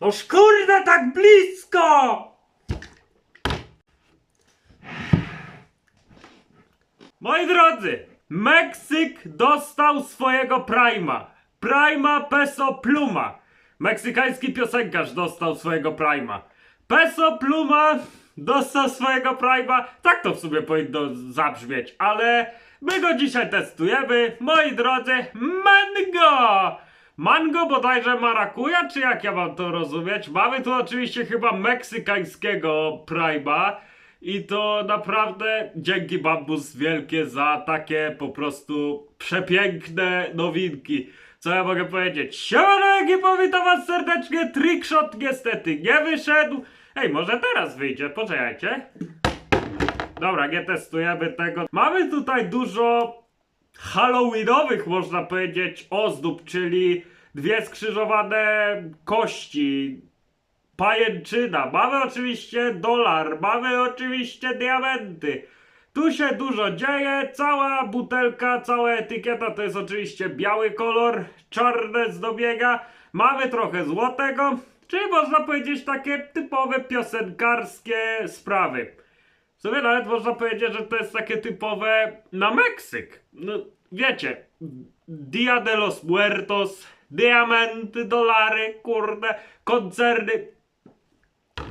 Noż kurde, tak blisko! Moi drodzy, Meksyk dostał swojego Prima. Prima Peso Pluma. Meksykański piosenkarz dostał swojego Prima. Peso Pluma dostał swojego Prima. Tak to w sumie powinno zabrzmieć, ale my go dzisiaj testujemy. Moi drodzy, Mango! Mango bodajże marakuja, czy jak ja mam to rozumieć? Mamy tu oczywiście chyba meksykańskiego Prima. I to naprawdę dzięki Bambus wielkie za takie po prostu przepiękne nowinki. Co ja mogę powiedzieć? Siemano ekipo, witam was serdecznie. Trickshot niestety nie wyszedł. Ej, może teraz wyjdzie, poczekajcie. Dobra, nie testujemy tego. Mamy tutaj dużo halloweenowych, można powiedzieć, ozdób, czyli dwie skrzyżowane kości, pajęczyna, mamy oczywiście dolar, mamy oczywiście diamenty. Tu się dużo dzieje, cała butelka, cała etykieta to jest oczywiście biały kolor, czarne zdobiega, mamy trochę złotego, czyli można powiedzieć takie typowe piosenkarskie sprawy. W sumie nawet można powiedzieć, że to jest takie typowe na Meksyk. No wiecie, Dia de los Muertos, diamenty, dolary, kurde, koncerny,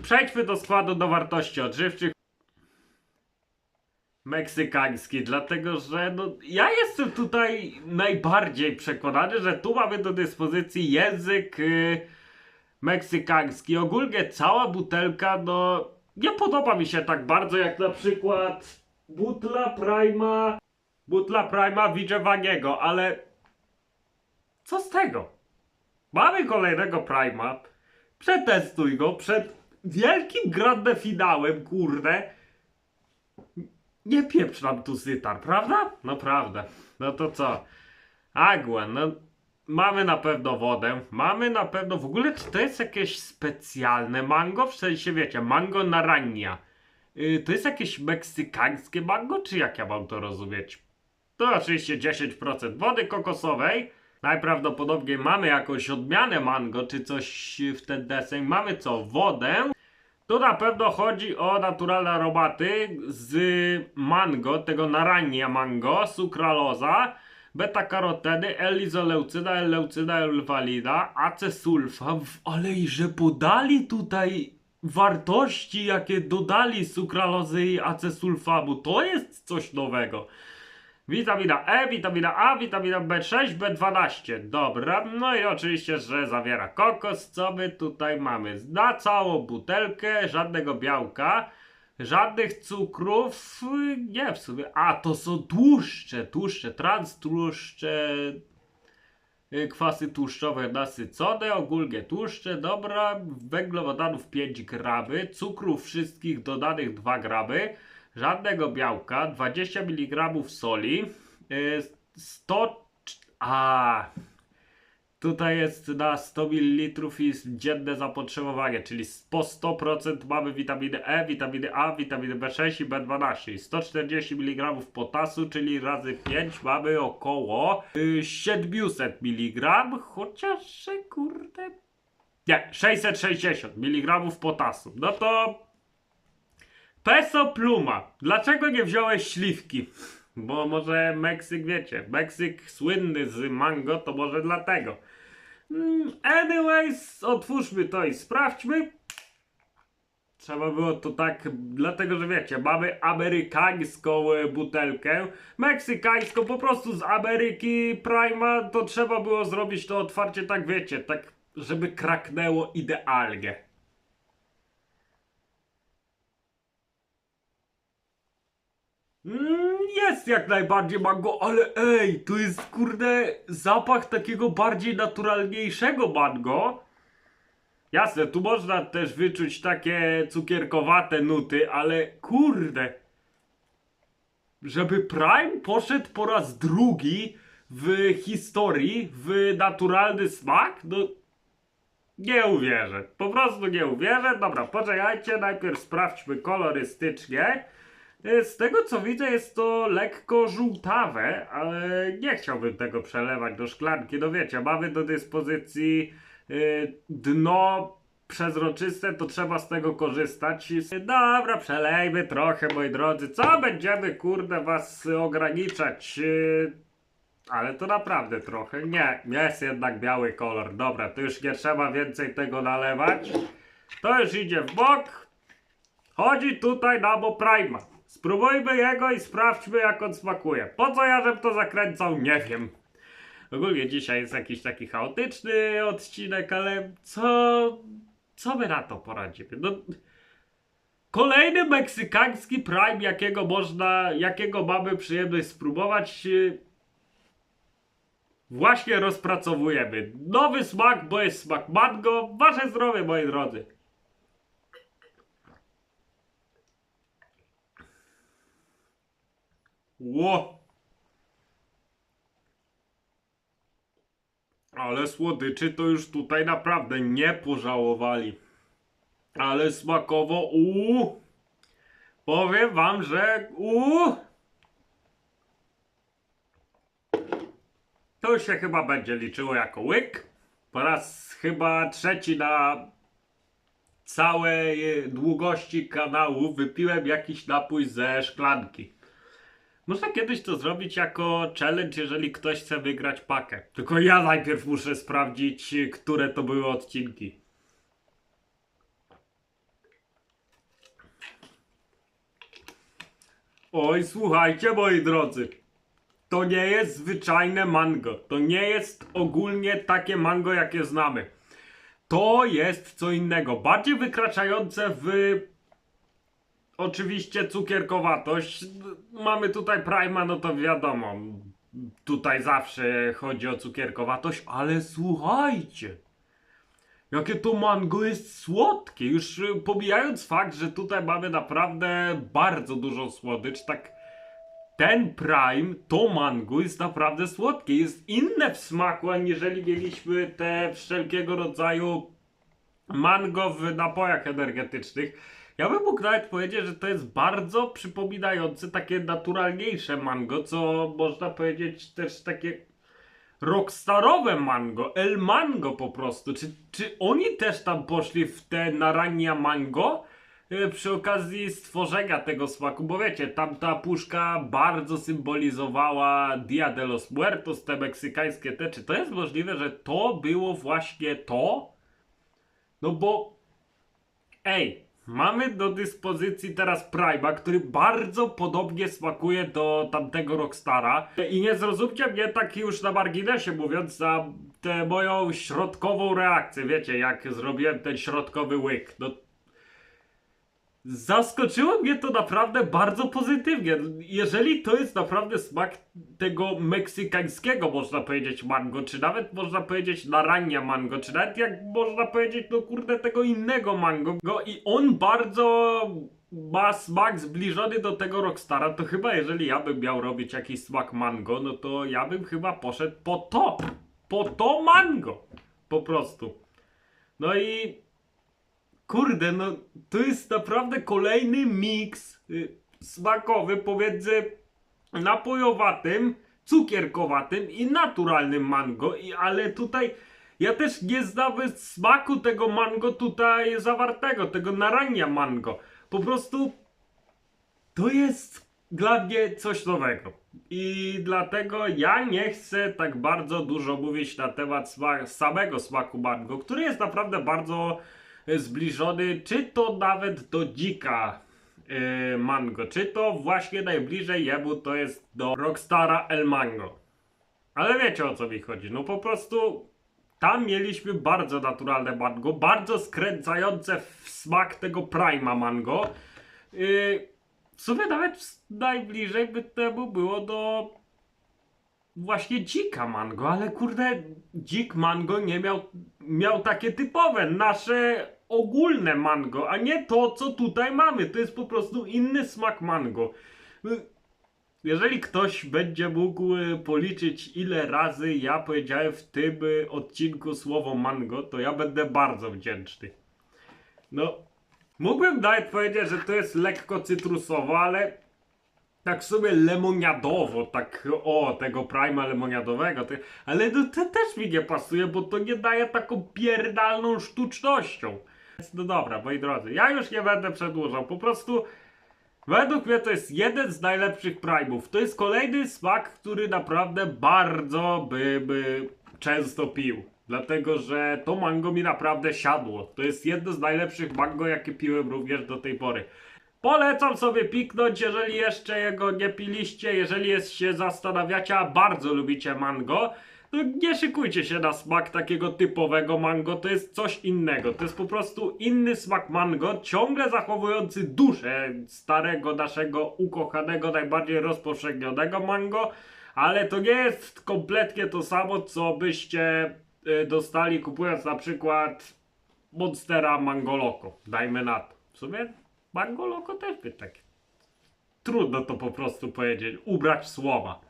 Przejdźmy do składu do wartości odżywczych. Meksykański, dlatego że no, ja jestem tutaj najbardziej przekonany, że tu mamy do dyspozycji język y, meksykański. Ogólnie cała butelka, no nie podoba mi się tak bardzo jak na przykład butla Prima, butla Prima Widżewaniego, ale co z tego? Mamy kolejnego Prima. Przetestuj go przed wielkim grande finałem, kurde. Nie pieprz nam tu sytar, prawda? Naprawdę. No to co? Agua, no mamy na pewno wodę, mamy na pewno, w ogóle czy to jest jakieś specjalne mango? W sensie wiecie, mango naranja. Yy, to jest jakieś meksykańskie mango, czy jak ja mam to rozumieć? To oczywiście 10% wody kokosowej. Najprawdopodobniej mamy jakąś odmianę mango, czy coś w ten deseń. Mamy co? Wodę. Tu na pewno chodzi o naturalne aromaty z mango, tego narania mango, sukraloza, beta-karoteny, L-izoleucyna, L-leucyna, L-walina, acesulfa, ale i że podali tutaj wartości, jakie dodali sukralozy i acesulfamu, to jest coś nowego. Witamina E, witamina A, witamina B6, B12. Dobra, no i oczywiście, że zawiera kokos. Co my tutaj mamy? Na całą butelkę, żadnego białka, żadnych cukrów. y, Nie, w sumie. A, to są tłuszcze, tłuszcze, transtłuszcze, y, kwasy tłuszczowe nasycone, ogólnie tłuszcze, dobra, węglowodanów 5 gramy, cukrów wszystkich dodanych 2 gramy, żadnego białka, 20 mg soli, y, 100... A, tutaj jest na 100 ml i dzienne zapotrzebowanie, czyli po 100% mamy witaminy E, witaminy A, witaminy B6 i B12. I 140 mg potasu, czyli razy 5 mamy około y, 700 mg, chociaż kurde... Nie, 660 mg potasu. No to Peso Pluma. Dlaczego nie wziąłeś śliwki? Bo może Meksyk, wiecie, Meksyk słynny z mango, to może dlatego. Mm, Anyways, otwórzmy to i sprawdźmy. Trzeba było to tak, dlatego że wiecie, mamy amerykańską e, butelkę, meksykańską, po prostu z Ameryki Prima, to trzeba było zrobić to otwarcie tak, wiecie, tak, żeby kraknęło idealnie. Mm, Jest jak najbardziej mango, ale ej, to jest kurde zapach takiego bardziej naturalniejszego mango. Jasne, tu można też wyczuć takie cukierkowate nuty, ale kurde. Żeby Prime poszedł po raz drugi w historii w naturalny smak, no nie uwierzę. Po prostu nie uwierzę. Dobra, poczekajcie, najpierw sprawdźmy kolorystycznie. E, Z tego co widzę jest to lekko żółtawe, ale nie chciałbym tego przelewać do szklanki. No wiecie, mamy do dyspozycji y, dno przezroczyste, to trzeba z tego korzystać. Dobra, przelejmy trochę, moi drodzy. Co będziemy, kurde, was ograniczać? Yy, Ale to naprawdę trochę. Nie, jest jednak biały kolor. Dobra, to już nie trzeba więcej tego nalewać. To już idzie w bok. Chodzi tutaj na Bo Prima. Spróbujmy jego i sprawdźmy jak on smakuje. Po co ja żem to zakręcał, nie wiem. Ogólnie dzisiaj jest jakiś taki chaotyczny odcinek, ale co... Co my na to poradzimy? No... Kolejny meksykański prime, jakiego można, jakiego mamy przyjemność spróbować, yy, właśnie rozpracowujemy. Nowy smak, bo jest smak mango. Wasze zdrowie, moi drodzy. Ło! Ale słodyczy to już tutaj naprawdę nie pożałowali. Ale smakowo, uuu! Powiem wam, że uuu! To się chyba będzie liczyło jako łyk. Po raz chyba trzeci na całej długości kanału wypiłem jakiś napój ze szklanki. Można kiedyś to zrobić jako challenge, jeżeli ktoś chce wygrać pakę. Tylko ja najpierw muszę sprawdzić, które to były odcinki. Oj, słuchajcie, moi drodzy. To nie jest zwyczajne mango. To nie jest ogólnie takie mango, jakie znamy. To jest co innego. Bardziej wykraczające w Oczywiście cukierkowatość. Mamy tutaj Prima, no to wiadomo. Tutaj zawsze chodzi o cukierkowatość, ale słuchajcie. Jakie to mango jest słodkie. Już y, pomijając fakt, że tutaj mamy naprawdę bardzo dużo słodycz, tak ten Prime, to mango jest naprawdę słodkie. Jest inne w smaku, aniżeli mieliśmy te wszelkiego rodzaju mango w napojach energetycznych. Ja bym mógł nawet powiedzieć, że to jest bardzo przypominające takie naturalniejsze mango, co można powiedzieć też takie rockstarowe mango, el mango po prostu. Czy, czy oni też tam poszli w te narania mango? e, Przy okazji stworzenia tego smaku, bo wiecie, tamta puszka bardzo symbolizowała Dia de los Muertos, te meksykańskie te. Czy to jest możliwe, że to było właśnie to? No bo Ej, mamy do dyspozycji teraz Prime'a, który bardzo podobnie smakuje do tamtego Rockstara. I nie zrozumcie mnie tak już na marginesie mówiąc za tę moją środkową reakcję. Wiecie, jak zrobiłem ten środkowy łyk. No, Zaskoczyło mnie to naprawdę bardzo pozytywnie. Jeżeli to jest naprawdę smak tego meksykańskiego, można powiedzieć, mango, czy nawet można powiedzieć narania mango, czy nawet jak można powiedzieć, no kurde, tego innego mango, go i on bardzo ma smak zbliżony do tego Rockstara, to chyba jeżeli ja bym miał robić jakiś smak mango, no to ja bym chyba poszedł po to. Po to mango. Po prostu. No i Kurde, no to jest naprawdę kolejny miks y, smakowy pomiędzy napojowatym, cukierkowatym i naturalnym mango, i, ale tutaj ja też nie znam smaku tego mango tutaj zawartego, tego narania mango. Po prostu to jest dla mnie coś nowego. I dlatego ja nie chcę tak bardzo dużo mówić na temat samego smaku mango, który jest naprawdę bardzo zbliżony, czy to nawet do dzika e, mango, czy to właśnie najbliżej jemu to jest do Rockstara El Mango. Ale wiecie o co mi chodzi, no po prostu tam mieliśmy bardzo naturalne mango, bardzo skręcające w smak tego Prima mango. Yy, w sumie nawet najbliżej by temu było do właśnie dzika mango, ale kurde, dzik mango nie miał, miał takie typowe, nasze ogólne mango, a nie to, co tutaj mamy. To jest po prostu inny smak mango. Jeżeli ktoś będzie mógł e, policzyć, ile razy ja powiedziałem w tym e, odcinku słowo mango, to ja będę bardzo wdzięczny. No, mógłbym nawet powiedzieć, że to jest lekko cytrusowo, ale tak w sumie lemoniadowo, tak o, tego prima lemoniadowego, to, ale no, to też mi nie pasuje, bo to nie daje taką pierdalną sztucznością. No dobra, moi drodzy, ja już nie będę przedłużał. Po prostu według mnie to jest jeden z najlepszych prime'ów. To jest kolejny smak, który naprawdę bardzo bym często pił. Dlatego, że to mango mi naprawdę siadło. To jest jedno z najlepszych mango, jakie piłem również do tej pory. Polecam sobie piknąć, jeżeli jeszcze jego nie piliście, jeżeli jest się zastanawiacie, a bardzo lubicie mango, to nie szykujcie się na smak takiego typowego mango, to jest coś innego. To jest po prostu inny smak mango, ciągle zachowujący duszę starego naszego ukochanego, najbardziej rozpowszechnionego mango, ale to nie jest kompletnie to samo, co byście y, dostali kupując na przykład Monstera Mango Loco. Dajmy na to. W sumie Mango Loco też by tak. Trudno to po prostu powiedzieć, ubrać słowa.